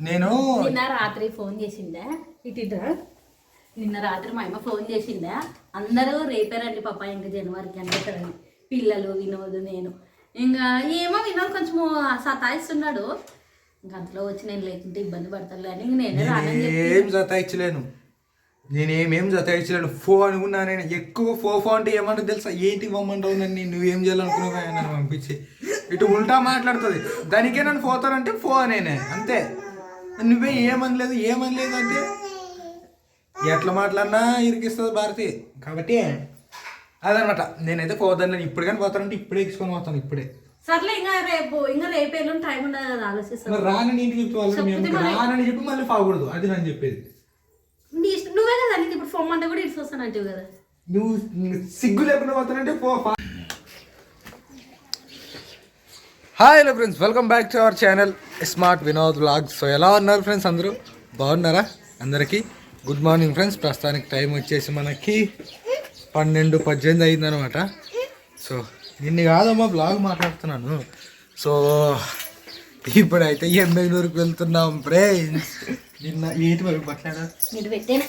నేను నిన్న రాత్రి ఫోన్ చేసిందా? ఇటురా నిన్న రాత్రి మా అమ్మ ఫోన్ చేసిందా? అందరూ రేపే రండి పాప ఇంకా జనవరికి అని పిల్లలు వినోద్ నేను. ఇంకా ఏమో వినోద్ కొంచెం సతాయిస్తున్నాడు. ఇంకా అంతలో వచ్చి నేను లేకుంటే ఇబ్బంది పడతాను అని నేనే రానని ఏం జతాయించలేను నేనేమేం జతాయించలేను ఫో అనుకున్నా నేను. ఎక్కువ ఫో ఫో అంటే ఏమన్నా తెలుసా? ఏంటి ఇవ్వమంటావు నన్ను? నువ్వేం చేయాలనుకున్నావు? నన్ను పంపించి. ఇటు ఉల్టా మాట్లాడుతుంది. దానికే నన్ను పోతానంటే ఫో అనేనే అంతే. నువ్వే ఏమనలేదు ఏమనలేదు అంటే ఎట్లా మాట్లాడినా ఇరికిస్తుంది భారతి. కాబట్టి అదనమాట. నేనైతే పోతాను ఇప్పుడు కానీ పోతానంటే ఇప్పుడే ఎక్కించుకొని పోతాను ఇప్పుడే. సర్లే ఇంకా రేపు ఇంకా రేపు ఎల్లుండి టైం ఉండదు కదా ఆలోచిస్తాను రానని ఇంటికి రానని చెప్పి మళ్ళీ పోకూడదు అది నేను చెప్పేది. నీ నువ్వే కదా ఇప్పుడు ఫోన్ అంటే కూడా ఇటు వస్తానంటావు కదా. నువ్వు సిగ్గు లేకుండా పోతానంటే పో. Hi hello friends welcome back to our channel smart Vinod vlogs so ఎలా ఉన్నారు ఫ్రెండ్స్ అందరూ బాగున్నారా? అందరికీ గుడ్ మార్నింగ్ ఫ్రెండ్స్ ప్రస్తుతానికి టైం వచ్చేసి మనకి పన్నెండు పద్దెనిమిది అయిందనమాట సో నిన్ను కాదమ్మా బ్లాగ్ మాట్లాడుతున్నాను. సో ఇప్పుడైతే ఎమ్మెగనూరుకి వెళ్తున్నాం ఫ్రెండ్స్ నిన్న ఏంటి మరి మాట్లాడా మీరు పెట్టేనా?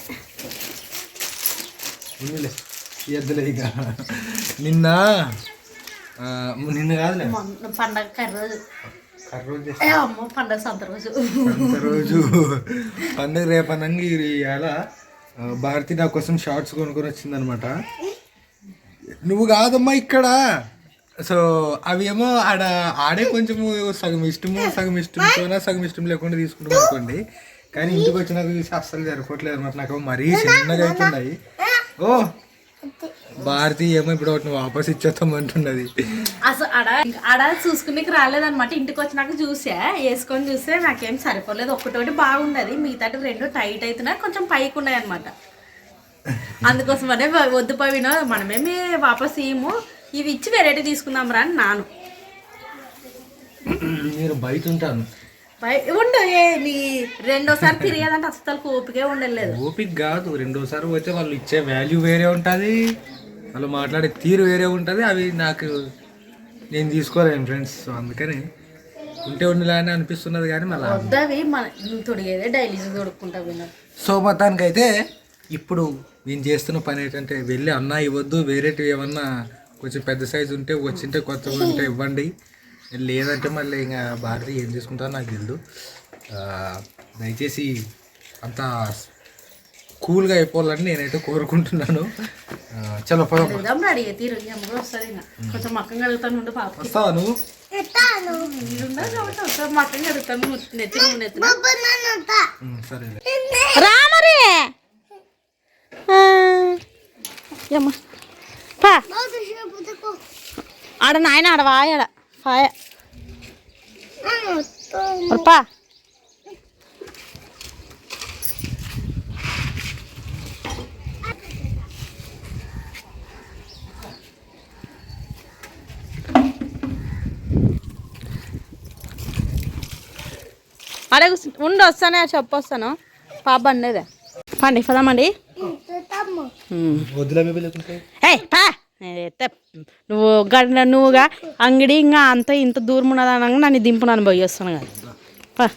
ఉన్నిలే ఎద్దులే ఇక. నిన్న నిన్న కాదులే. పండగ కర్ర రోజు కర్ర రోజు ఏ అమ్మో పండగ సంత రోజు. పండుగ రోజు. పండుగ రేపనంగా ఇవాళ భారతి నా కోసం షార్ట్స్ కొనుక్కొని వచ్చిందనమాట. నువ్వు కాదమ్మా ఇక్కడ. సో అవి ఏమో ఆడ ఆడే కొంచెం సగం ఇష్టము సగం ఇష్టంతోనా సగం ఇష్టం లేకుండా తీసుకుంటాం అనుకోండి. కానీ ఇంటికి వచ్చినాక చూసి అస్సలు జరగట్లేదు అనమాట. నాకు మరీ చిన్నగా అవుతున్నాయి. ఓ భారతి ఏమో ఇప్పుడు ఒకటి వాపస్ ఇచ్చేస్తాం అంటున్నది. అసలు ఆడ ఆడ చూసుకునేకి రాలేదన్నమాట. ఇంటికి వచ్చినాక చూసా వేసుకొని చూస్తే నాకేం సరిపోలేదు. ఒక్కటోటి బాగుండదు. మిగతాటి రెండు టైట్ అవుతున్నా కొంచెం పైకి ఉన్నాయి అనమాట అందుకోసమనే వద్దు పోయినా మనమేమి వాపస్ ఇయ్యము. ఇవి ఇచ్చి వెరైటీ తీసుకుందాం రా అని నాను. నేను బయట ఉంటాను ఉండు నీ రెండోసారి తిరిగేదంటే అసలు ఓపికే ఉండలేదు. ఓపిక కాదు రెండోసారి పోతే వాళ్ళు ఇచ్చే వాల్యూ వేరే ఉంటుంది. వాళ్ళు మాట్లాడే తీరు వేరే ఉంటుంది. అవి నాకు నేను తీసుకోలేను ఫ్రెండ్స్ అందుకని ఉంటే ఉండలే అని అనిపిస్తున్నది కానీ మళ్ళీ వద్దవి మన తొడిగేదే డైలీ తొడుక్కుంటా సో మొత్తానికైతే ఇప్పుడు నేను చేస్తున్న పని ఏంటంటే వెళ్ళి అన్న ఇవ్వద్దు వేరేటివి ఏమన్నా కొంచెం పెద్ద సైజు ఉంటే వచ్చింటే కొత్తగా ఉంటే ఇవ్వండి. లేదంటే మళ్ళీ ఇంకా భారతి ఏం చేసుకుంటారో నాకు తెలియదు ఆ, దయచేసి అంత కూల్గా అయిపోవాలని నేనైతే కోరుకుంటున్నాను. చలో పదం అడిగే తీరు వస్తుంది కొంచెం మక్కం ఉండు పాప వస్తావా నువ్వు మక్కం నెత్తి సరేలే పా. ఆడ నాయన ఆడ. వాయాడ పాయ మరి పా అడే కూర్చో- ఉండు వస్తానే చెప్పు వస్తాను. పాప అండేదే పండి పదమండి. వద్దులే మీ పిల్లకుంటే ఏయ్ పా ఎత్తే నువ్వు గంట నువ్వుగా అంగడి ఇంకా అంత ఇంత దూరం ఉన్నదనగా నన్ను దింపునని పోయి వస్తాను కదా పా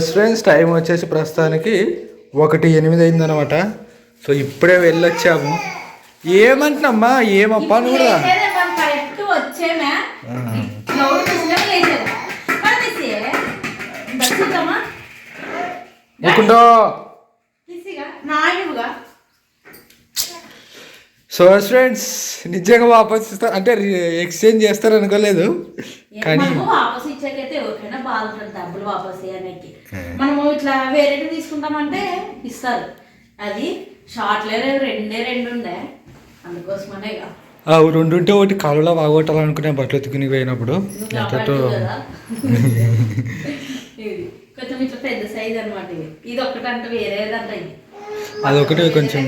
బెస్ట్ ఫ్రెండ్స్ టైం వచ్చేసి ప్రస్తుతానికి ఒకటి ఎనిమిది అయిందనమాట సో ఇప్పుడే వెళ్ళొచ్చాము. ఏమంటున్నామ్మా? ఏమప్పా నువ్వు కూడా? సో ఫ్రెండ్స్ నిజంగా వాపస్ ఇస్తా అంటే ఎక్స్చేంజ్ చేస్తారు అనుకోలేదు కానీ వాపస్ ఇచ్చాకైతే ఎవరికైనా బాధ ఉంటుంది డబ్బులు వాపస్ ఇవ్వడానికి మనము ఇట్లా వేరే తీసుకుంటామంటే ఇస్తారు. అది షార్ట్లే రెండే రెండు ఉండే అందుకోసమనే ఇక. ఆ రెండు ఉంటే ఒకటి కాలువలో బాగొట్టాలనుకునే బట్టలు ఎత్తుకుని పోయినప్పుడు. ఇది. కొంచెం ఇట్లా పెద్ద సైజ్ అనమాట ఇది. ఇది ఒక్కటంటే వేరేదంట ఇది. అదొకటి కొంచెం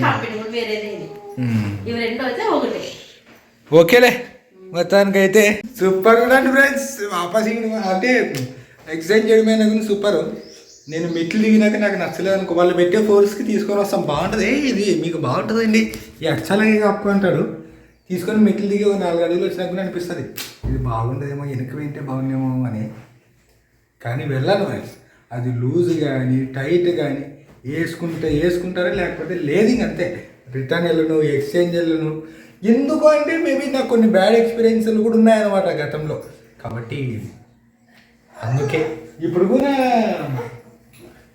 వేరేది. ఇవి రెండు అయితే ఒకటే. ఓకేలే. మొత్తానికి అయితే సూపర్ ఉండండి ఫ్రెండ్స్. వాపస్ అంటే ఎక్సైజ్ చేయడమైనా కానీ సూపర్. నేను మెట్లు దిగినాక నాకు నచ్చలేదు అనుకో వాళ్ళు పెట్టే ఫోర్స్కి తీసుకొని వస్తాం. బాగుంటుంది. ఇది మీకు బాగుంటుందండి. ఈ కప్పుకుంటాడు తీసుకొని మెట్లు దిగి ఒక నాలుగు అడుగులు వచ్చినాక కూడా అనిపిస్తుంది. ఇది బాగుండదేమో వెనక వింటే బాగుండేమో అని. కానీ వెళ్ళాలి మరి. అది లూజ్ కానీ టైట్ కానీ వేసుకుంటే వేసుకుంటారా లేకపోతే లేదు ఇంక అంతే. రిటర్న్ వెళ్ళను ఎక్స్చేంజ్ వెళ్ళను. ఎందుకు అంటే మేబీ నాకు కొన్ని బ్యాడ్ ఎక్స్పీరియన్స్లు కూడా ఉన్నాయన్నమాట గతంలో. కాబట్టి అందుకే ఇప్పుడు కూడా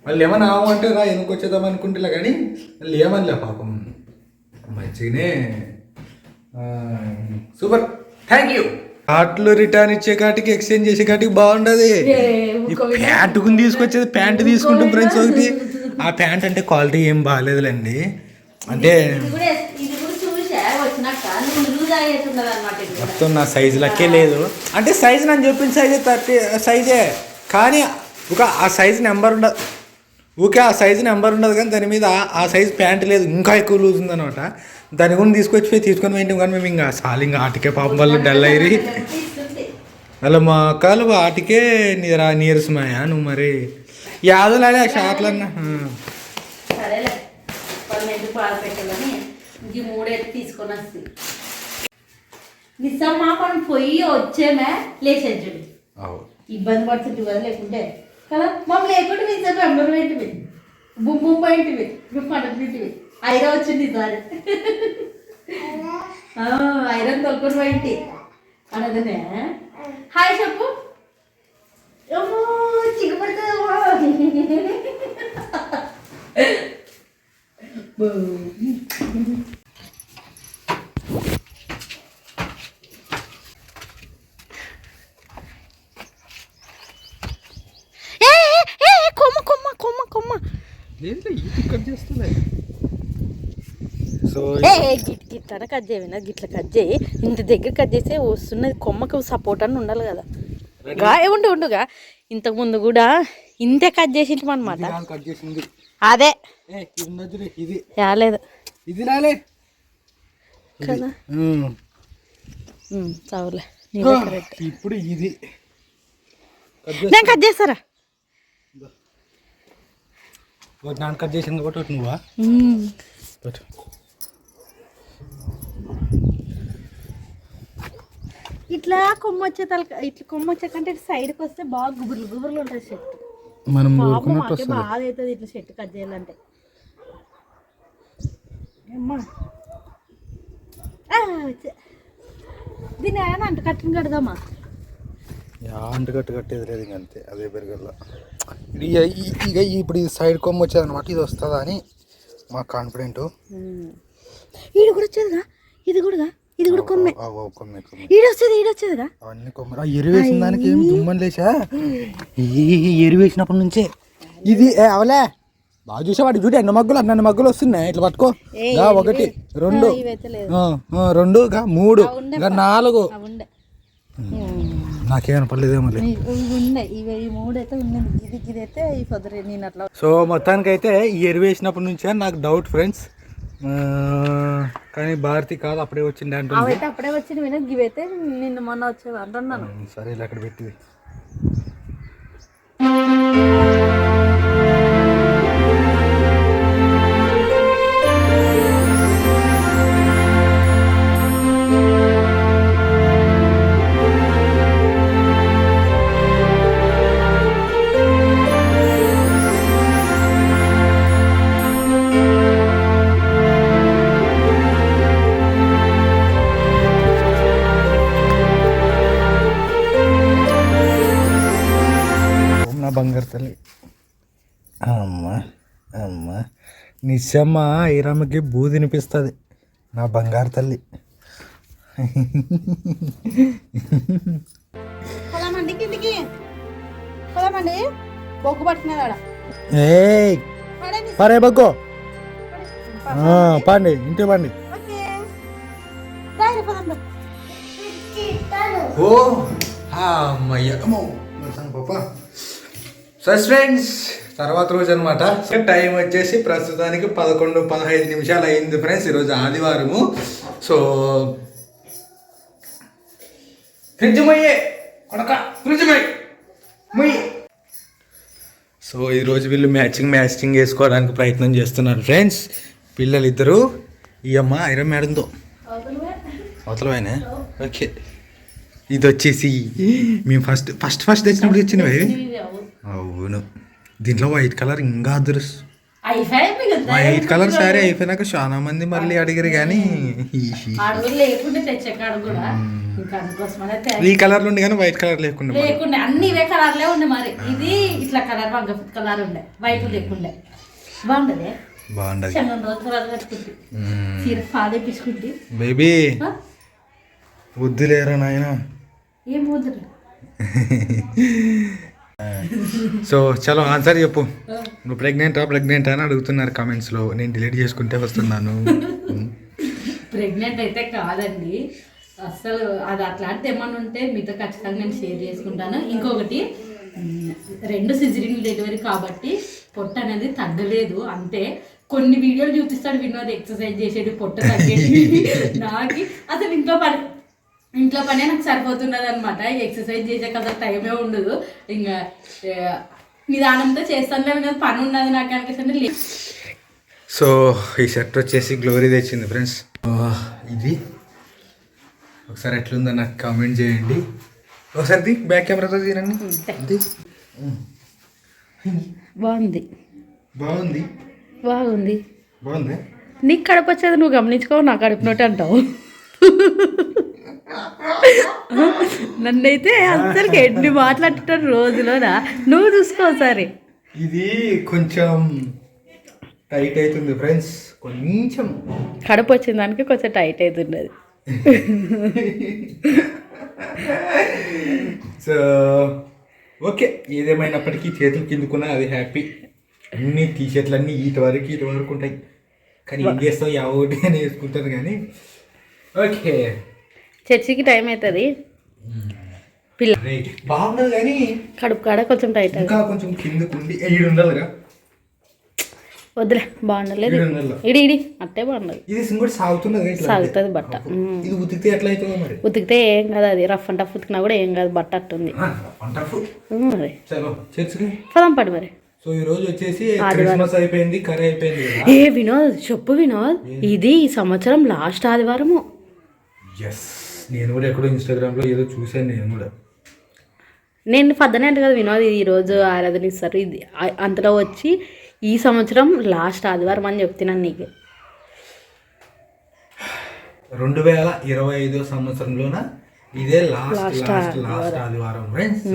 వాళ్ళు ఏమన్నా ఆవంటే రా ఎందుకు వచ్చేద్దాం అనుకుంటున్నా కానీ వాళ్ళు ఏమనిలే పాపం. మంచిగానే సూపర్. థ్యాంక్ యూ కార్ట్లో రిటర్న్ ఇచ్చే కాటికి ఎక్స్చేంజ్ చేసే కాటికి బాగుండదు. ఈ ప్యాంటు కొని తీసుకొచ్చేది ప్యాంటు తీసుకుంటాం ఫ్రెండ్స్ ఒకటి. ఆ ప్యాంట్ అంటే క్వాలిటీ ఏం బాగాలేదులేండి. అంటే ఇది కూడా ఇది కూడా చూసా వచ్చినాక నువ్వు లూజ్ అయ్యేట్టున్నది అనమాట ఇది కూడా. మొత్తం నా సైజు లెక్కే లేదు. అంటే సైజ్ నన్ను చెప్పిన సైజే థర్టీ సైజే కానీ ఒక ఆ సైజ్ నెంబర్ ఉండదు ఊకే ఆ సైజు నెంబర్ ఉండదు కానీ దాని మీద ఆ- సైజ్ ప్యాంట్ లేదు. ఇంకా ఎక్కువ లూజ్ ఉందన్నమాట. దాని కూడా తీసుకొచ్చి పోయి తీసుకొని పోయింటాం కానీ మేము ఇంకా సాలి ఇంకా ఆటికే పాపం వాళ్ళు డల్ అయ్యి. వాళ్ళ మా అక్కలు వాటికే నీరా నీరసమాయా నువ్వు మరి. యాదలాడే ఆ. షాట్లన్నా తీసుకొని వస్తుంది. మనం పొయ్యి వచ్చేమే లేచేది చూడు. ఇబ్బంది పడుతుంది కదా లేకుంటే. కదా? మమ్మల్ని లేకుంటే మీ సార్ బెంగళూరు ఏంటివి బుమ్ బుమ్ ఏంటివి మేము పండుగ ఐరన్ వచ్చింది ఈసారి. ఆ, ఐరన్ తొలుకొని పోయింటి అనదనే హాయ్ చెప్పు. ఏమో చిక్కుపడుతుందమ్మా ఏ ఏ, ఏ, ఏ, కొమ్మ కొమ్మ కొమ్మ కొమ్మ సో ఏ ఏ, గిట్ల కట్ చేయవినా గిట్ల కట్ చేయి. ఇంత దగ్గర కట్ చేస్తే వస్తున్నది కొమ్మకు సపోర్ట్ అని ఉండాలి కదా. గా ఉండు ఉండుగా ఇంతకు ముందు కూడా ఇంతే కట్ చేసింటాం అనమాట అదే. రాలేదు. ఇది రాలే. కదా. చావులే. ఇప్పుడు ఇది. నేను కట్ చేస్తారా? నాన్న కట్ చేసింది నువ్వా ఉమ్. పెట్టు. ఇట్లా కొమ్మ వచ్చే తలక ఇట్లా కొమ్మ వచ్చే కంటే సైడ్కి వస్తే బాగా గుబుర్లు గుబుర్లు ఉంటుంది చెట్టు మనం ఊరుకున్నట్టు వస్తుంది బాధ అవుతుంది ఇట్లా చెట్టు కట్ చేయాలంటే. అమ్మా. ఆ, వచ్చే. దీన్ని ఏమైనా అంట కట్టిన కడదామా? యా అంటుకట్టు కట్టేది లేదు ఇంక అంతే అదే పెరగల్లా. ఇది ఇక- ఇప్పుడు ఇది సైడ్ కొమ్మ వచ్చేది అనమాట ఇది వస్తుందా అని మా కాన్ఫిడెంట్ ఈడు కూడా వచ్చేదిగా? ఇది కూడా ఇది కూడా కొమ్మే. కొమ్మ కొమ్మ. ఈడు వచ్చేది ఈడు వచ్చేదిగా అవన్నీ కొమ్మ. ఎరువు వేసిన దానికి ఏం దుమ్మని లేచా ఈ ఎరువు వేసినప్పటి నుంచే. ఇది అవలే. బాగా చూసా వాటి చూడు ఎన్ని మగ్గులు అన్న మగ్గులు వస్తున్నాయి. ఇట్లా పట్టుకో. ఒకటి రెండు. రెండు గా మూడు. గా నాలుగు. నాకేమైనా పర్లేదేమో సో మొత్తానికి అయితే ఈ ఎరువు వేసినప్పటి నుంచే నాకు డౌట్ ఫ్రెండ్స్ కానీ భారతి కాదు అప్పుడే వచ్చింది అవైతే అప్పుడే వచ్చిన విన ఇవైతే నిన్న మొన్న వచ్చేవి అంటున్నాను. సరే ఇలా అక్కడ పెట్టింది. బంగారు తల్లి. అమ్మ అమ్మ నిశ్చమ్మ ఐరమ్మకి బూ తినిపిస్తుంది నా బంగారు తల్లి. పరే బగ్గో పండి ఇంటి పండి. ఓ అమ్మయ్య అమ్మో పాప సో ఫ్రెండ్స్ తర్వాత రోజు అనమాట టైం వచ్చేసి ప్రస్తుతానికి పదకొండు పదహైదు నిమిషాలు అయింది ఫ్రెండ్స్ ఈరోజు ఆదివారము. సో ఫ్రిడ్జ్ మొయ్యే కొడక ఫ్రిడ్జ్ మొయ్యి మొయ్యి సో ఈరోజు వీళ్ళు మ్యాచింగ్ మ్యాచింగ్ వేసుకోవడానికి ప్రయత్నం చేస్తున్నారు ఫ్రెండ్స్ పిల్లలు ఇద్దరు ఈ అమ్మ ఐరన్ మేడంతో. అవతలమైన? ఓకే ఇది వచ్చేసి మేము ఫస్ట్ ఫస్ట్ ఫస్ట్ తెచ్చినప్పుడు తెచ్చినవి? అవును. దీంట్లో వైట్ కలర్ ఇంకా కదా? వైట్ కలర్ సారీ అయిపోయినాక చాలా మంది మళ్ళీ అడిగారు కానీ ఈ కలర్ నుండి కానీ వైట్ కలర్ లేకుండా అన్ని ఇవే కలర్లే ఉండే మరి. ఇది ఇట్లా కలర్ వంగ కలర్ ఉండే. వైట్ లేకుండే. బాగుండదే? బాగుండదు. బేబీ వద్దు లేరా నాయన? ఏం సో చలో ఆన్సర్ చెప్పు. నువ్వు ప్రెగ్నెంటా ప్రెగ్నెంట్ అని అడుగుతున్నారు కామెంట్స్లో నేను డిలీట్ చేసుకుంటే వస్తున్నాను. ప్రెగ్నెంట్ అయితే కాదండి. అసలు అది అట్లాంటిది ఏమన్నా ఉంటే మీతో ఖచ్చితంగా నేను షేర్ చేసుకుంటాను. ఇంకొకటి రెండు సిజరింగ్ డెలివరీ కాబట్టి పొట్ట అనేది తగ్గలేదు. అంతే. కొన్ని వీడియోలు చూపిస్తాడు వినోద్ ఎక్సర్సైజ్ చేసేది పొట్ట తగ్గేది. నాకు అసలు ఇంట్లో పని ఇంట్లో పనే నాకు సరిపోతున్నది అనమాట ఎక్సర్సైజ్ చేసే కదా టైమే ఉండదు. ఇంకా నిదానంతో చేస్తానులే వినోద్ పని ఉన్నది నాకు అనిపిస్తుంది. సో ఈ షర్ట్ వచ్చేసి గ్లోరీ తెచ్చింది ఫ్రెండ్స్. ఇది. ఒకసారి ఎట్లుందో నాకు కామెంట్ చేయండి. ఒకసారి ది బ్యాక్ కెమెరాతో తీరండి. బాగుంది. బాగుంది. బాగుంది. బాగుంది? నీకు కడుపు వచ్చేది నువ్వు గమనించుకో నాకు కడుపునట్టు అంటావు. నన్నైతే అందరికి ఎన్ని మాట్లాడుతారు రోజులోనా? నువ్వు చూసుకో ఒకసారి. ఇది కొంచెం టైట్ అవుతుంది ఫ్రెండ్స్. కొంచెం. కడుపు వచ్చిన దానికి కొంచెం టైట్ అవుతున్నది. So okay. ఏదేమైనప్పటికీ చేతులు కిందుకున్నా అది హ్యాపీ. అన్ని టీ షర్ట్లు అన్నీ ఈట వరకు ఈట వరకు ఉంటాయి. కానీ ఏం చేస్తావు? యా ఒకటి అని వేసుకుంటాను కానీ. ఓకే. చర్చికి టైం అవుతుంది పిల్ల బాగున్నది కానీ కడుపు కాడ కొంచెం టైట్ ఇంకా కొంచెం కిందకు ఉండి ఈడు ఉండాలిగా? వద్దులే బాగుండలేదు. ఇడి ఇడి అట్టే బాగుండదు. ఇది సాగుతున్నది సాగుతుంది బట్ట. ఇది ఉతికితే ఎట్లా అవుతుందో మరి? ఉతికితే ఏం కాదు అది. రఫ్ అండ్ టఫ్ ఉతికినా కూడా ఏం కాదు బట్ట అట్టుంది. మరి. చలో చర్చికి? పదం పడి మరి. సో ఈ రోజు వచ్చేసి క్రిస్మస్ అయిపోయింది కర్రీ అయిపోయింది ఏ వినోద్ చెప్పు వినోద్. ఇది ఈ సంవత్సరం లాస్ట్ ఆదివారము. ఎస్ నేను కూడా ఎక్కడో ఇన్స్టాగ్రామ్లో ఏదో చూశాను నేను కూడా. నేను పద్దనే అంటే కదా వినోద్ ఈరోజు ఆరాధన ఇస్తారు. ఇది అంతలో వచ్చి ఈ సంవత్సరం లాస్ట్ ఆదివారం అని చెప్తున్నాను నీకు. రెండు వేల ఇరవై ఐదో సంవత్సరంలోన ఇదే లాస్ట్ లాస్ట్ లాస్ట్ ఆదివారం. ఫ్రెండ్స్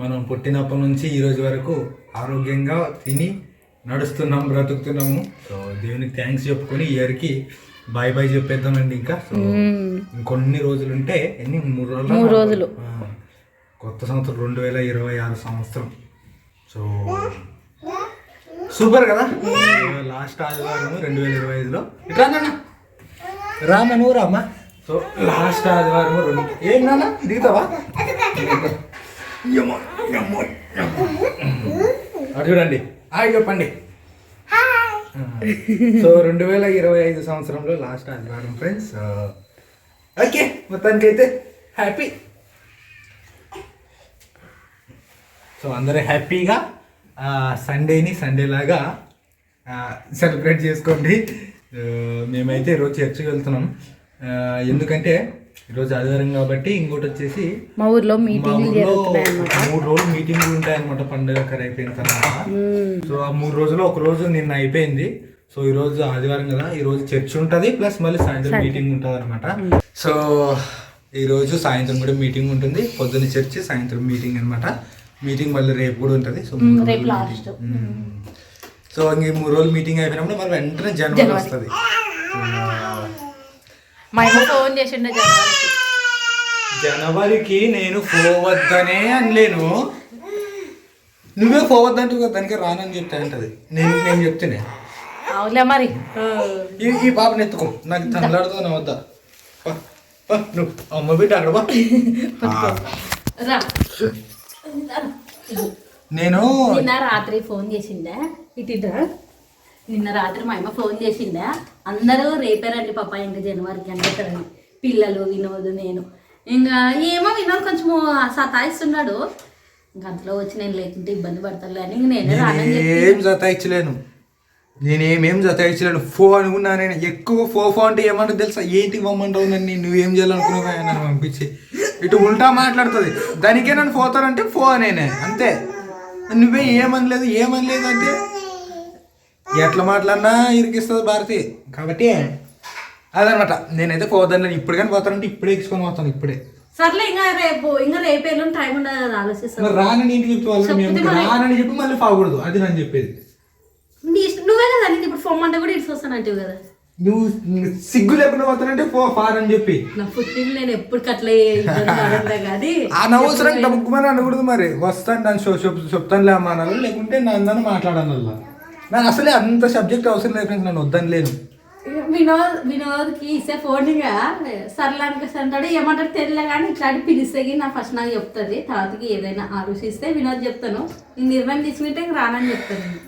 మనం పుట్టినప్పటి నుంచి ఈ రోజు వరకు ఆరోగ్యంగా తిని నడుస్తున్నాం బ్రతుకుతున్నాము. సో దేవునికి థ్యాంక్స్ చెప్పుకొని ఇయర్కి బాయ్ బాయ్ చెప్పేద్దామండి ఇంకా. సో ఇంకొన్ని రోజులు ఉంటే ఎన్ని? మూడు రోజులు మూడు రోజులు. కొత్త సంవత్సరం రెండు వేల ఇరవై ఆరు సంవత్సరం. సో సూపర్ కదా? లాస్ట్ ఆదివారం రెండు వేల ఇరవై ఐదులో. ఇట్లా రామ నువ్వు రామ్మ సో లాస్ట్ ఆదివారం రెండు ఏం నాన్న? దిగుతావా. అటు చూడండి. హాయ్ చెప్పండి. సో రెండు వేల ఇరవై ఐదు సంవత్సరంలో లాస్ట్ ఆదివారం ఫ్రెండ్స్ ఓకే మొత్తానికైతే హ్యాపీ సో అందరూ హ్యాపీగా సండేని సండే లాగా సెలబ్రేట్ చేసుకోండి. మేమైతే ఈరోజు చర్చికి వెళ్తున్నాం. ఎందుకంటే ఈరోజు ఆదివారం కాబట్టి ఇంకోటి వచ్చేసి మా ఊర్లో మూడు రోజులు మీటింగ్లు ఉంటాయన్నమాట పండుగ అయిపోయిన తర్వాత. సో ఆ మూడు రోజులు ఒక రోజు నిన్న అయిపోయింది. సో ఈ రోజు ఆదివారం కదా ఈ రోజు చర్చ్ ఉంటుంది ప్లస్ మళ్ళీ సాయంత్రం మీటింగ్ ఉంటుంది అనమాట సో ఈ రోజు సాయంత్రం కూడా మీటింగ్ ఉంటుంది. పొద్దున్న చర్చ్ సాయంత్రం మీటింగ్ అన్నమాట. మీటింగ్ మళ్ళీ రేపు కూడా ఉంటుంది. సో. సో ఇంక మూడు రోజులు మీటింగ్ అయిపోయినప్పుడు మరి వెంటనే జనవరి. వస్తుంది. మా ఫోన్ చేసిండే జనవరికి జనవరికి నేను పోవద్దనే అనలేను. నువ్వే పోవద్దంటూ కదా దానికి రానని చెప్తా అంటది. నేను నేను చెప్తేనే. అవులే మరి. ఈ ఈ పాపని ఎత్తుకో. నాకు తనలాడుతూ నా వద్ద నువ్వు అమ్మ బిడ్డ అక్కడ బా నేను రాత్రి ఫోన్ చేసిందా ఇటిరా నిన్న రాత్రి మా అమ్మ ఫోన్ చేసిందా? అందరూ రేపే రండి పాప ఇంకా జనవరికి అని చెప్పారని పిల్లలు వినోద్ నేను. ఇంకా ఏమో వినోద్ కొంచెం సతాయిస్తున్నాడు. ఇంకా అంతలో వచ్చి నేను లేకుంటే ఇబ్బంది పడతాను అని నేనే నేనేం జతాయించలేను నేనేమేం జతాయించలేను ఫో అనుకున్నా నేను. ఎక్కువ ఫో ఫో అంటే ఏమంటుంది తెలుసా? ఏంటి మమ్మంటావు నన్ను? నువ్వేం చేయాలనుకున్నావా? నన్ను పంపించి. ఇటు ఉల్టా మాట్లాడుతుంది. దానికే నన్ను పోతానంటే ఫో అనేనే అంతే. నువ్వే ఏమనలేదు? ఏమనలేదు అంటే ఎట్లా మాట్లాడినా ఇరికిస్తుంది భారతి. కాబట్టి అదనమాట. నేనైతే పోతాను ఇప్పుడు కానీ పోతానంటే ఇప్పుడే ఎక్కించుకొని పోతాను ఇప్పుడే. సర్లే ఇంకా రేపు ఇంకా రేపు ఎల్లుండి టైం ఉండదు కదా ఆలోచిస్తాను మరి రానని ఇంటికి చెప్పి వాళ్ళు మేము? రానని చెప్పి మళ్ళీ పోకూడదు అది నేను చెప్పేది. నువ్వే కదా నీకు ఇప్పుడు ఫోన్ అంటే కూడా ఇటు వస్తానంటివి కదా. నువ్వు సిగ్గు లేకుండా పోతానంటే పో ఫార్ అని చెప్పి. నా పుట్టిన నేను ఎప్పుడు అట్లా ఇబ్బంది పడలే కానీ ఆ నవసరం డబ్బుకుమని అనకూడదు మరి. వస్తాను దాని షో చెప్ చెప్తానులే అమ్మా అనాలి లేకుంటే నన్ను మాట్లాడాను అలా నాకు అసలే అంత సబ్జెక్ట్ అవసరం లేదు ఫ్రెండ్స్ నన్ను వద్దని లేను. వినోద్ వినోద్కి ఇస్తే ఫోన్ ఇంకా. సర్లే అనిపిస్తే అంటాడు ఏమంటాడు తెలియలే కానీ ఇట్లాంటి పిలిస్తే నా ఫస్ట్ నాకు చెప్తుంది. తర్వాతకి ఏదైనా ఆలోచిస్తే వినోద్ చెప్తాను. ఇంక నిర్ణయం తీసుకుంటే ఇంక రానని చెప్తాను. నేను.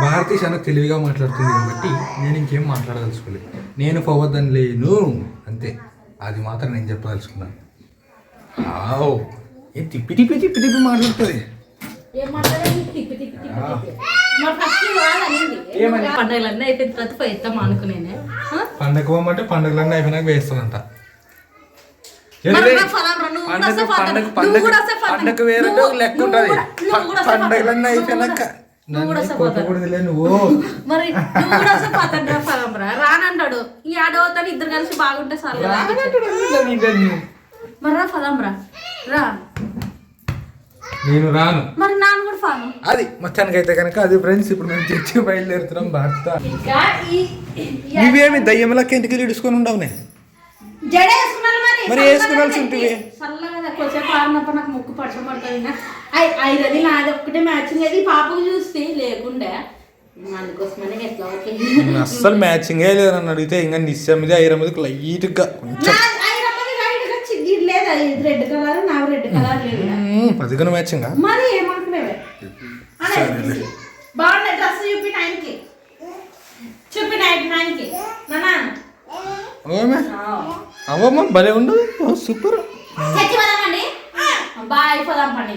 భారతీ చాలా తెలివిగా మాట్లాడుతుంది కాబట్టి నేను ఇంకేం మాట్లాడదలుచుకోలేదు. నేను పోవద్దని లేను. అంతే. అది మాత్రం నేను చెప్పదలుచుకున్నాను. ఆవ్. ఏ తిప్పి తిప్పి తిప్పి తిప్పి మాట్లాడుతుంది. ఏం మాట్లాడాలి? తిప్పి తిప్పి తిప్పి. పండుగలన్నీ అయిపోయిన తర్వాత పోయిద్దాం అనుకునేనే ఆ? పండగ పోమంటే పండుగలన్నీ అయిపోయినాక వేస్తుందంట మరి నా ఫలం రా, నువ్వు కూడా పండగ వస్తే ఫలం. పండగ నువ్వు పండగ కూడా వస్తే ఫలం. పండగ వేరే నువ్వు- లెక్క ఉంటుంది. పండగలన్నీ అయిపోయినాక నువ్వు కూడా వస్తే ఫలం. కొట్టకూడదులే నువ్వు మరి నువ్వు కూడా వస్తే పతండ్రా ఫలం రా రానంటాడు ఈ ఆడవతాను ఇద్దరు కలిసి బాగుంటే సార్ మరి రా ఫలం రా రా నేను రాను. మరి నాన్న కూడా ఫలం అది మొత్తానికైతే కనుక అది ఫ్రెండ్స్ ఇప్పుడు మేము చర్చికి బయలుదేరుతున్నాం భారత. ఇంకా ఈ నువ్వేమి దయ్యంలకి ఇంటికి ఇడుచుకొని వేసుకున్నారు మరి. వేసుకునాల్సి ఉంటుంది. నాకు ముక్కు నాది ఒక్కటే మ్యాచింగ్ అది పాపకు చూస్తే లేకుండే. అందుకోసమని ఎట్లా ఓకే అస్సలు మ్యాచింగ్ లేదు నన్ను అడిగితే ఇంకా నిశ్చమిది ఐరమిది లైట్గా కొంచెం ఇది రెడ్ కలర్ నాకు రెడ్ కలర్ లేదు పదిగన మ్యాచింగ్? మరి ఏమనుకునేవే? బాగుంది డ్రెస్ చూపి నైన్కి. చూపి నైట్ నైన్కి. నానా. ఓమే భలే ఉండు సూపర్. చచ్చి పోదామండి బాయ్ పోదాం పండి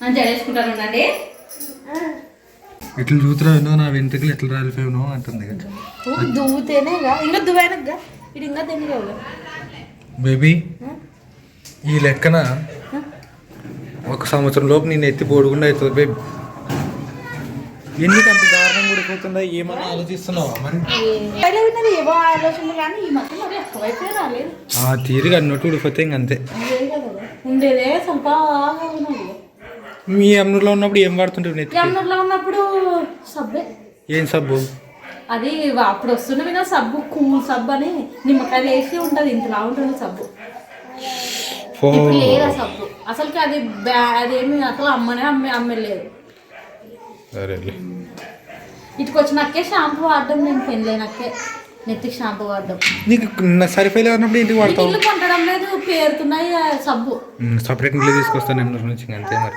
నేను జడేసుకుంటాను ఉండండి. ఇట్లా చూతున్నా వినో నా వెంట్రుకలు ఎట్లా రాలిపోయాను అంటుంది కదా దువ్వుతేనేగా ఇంకా దువ్వైనగా ఇది ఇంకా తినగా బేబీ ఈ లెక్కన ఒక సంవత్సరం లోపు నేను ఎత్తి పోడుకుండా అవుతుంది బేబీ. ఎందుకు అంత దారుణం కూడిపోతుందా ఏమన్నా ఆలోచిస్తున్నావా మరి? ఆ తీరుగా అన్నట్టు ఊడిపోతే ఇంక అంతే. ఉండేది కదా ఉండేదే చంపాగా ఉన్నది. మీ అమ్నూరులో ఉన్నప్పుడు ఏం సబ్బే. ఏం సబ్బు? అది అప్పుడు వస్తున్న మీద సబ్బు కూల్ సబ్బు అని నిమ్మకాయలు వేసి ఉంటుంది. ఇంతలా ఉంటుంది సబ్బు. ఇప్పుడు లేదు ఆ సబ్బు. అసలుకి అది అదేమి అసలు అమ్మనే అమ్మే అమ్మలేదు ఇటుకు వచ్చినాకే షాంపూ వాడడం నేను పెళ్ళైనాకే నెత్తికి షాంపూ వాడడం. నీకు సరిపోయే ఉన్నప్పుడు ఏంటి నీకు వాడతావు ఇల్లు లేదు పేరుతున్నాయి సబ్బు. సపరేట్ ఇంట్లో తీసుకొస్తాను నుంచి అంతే మరి.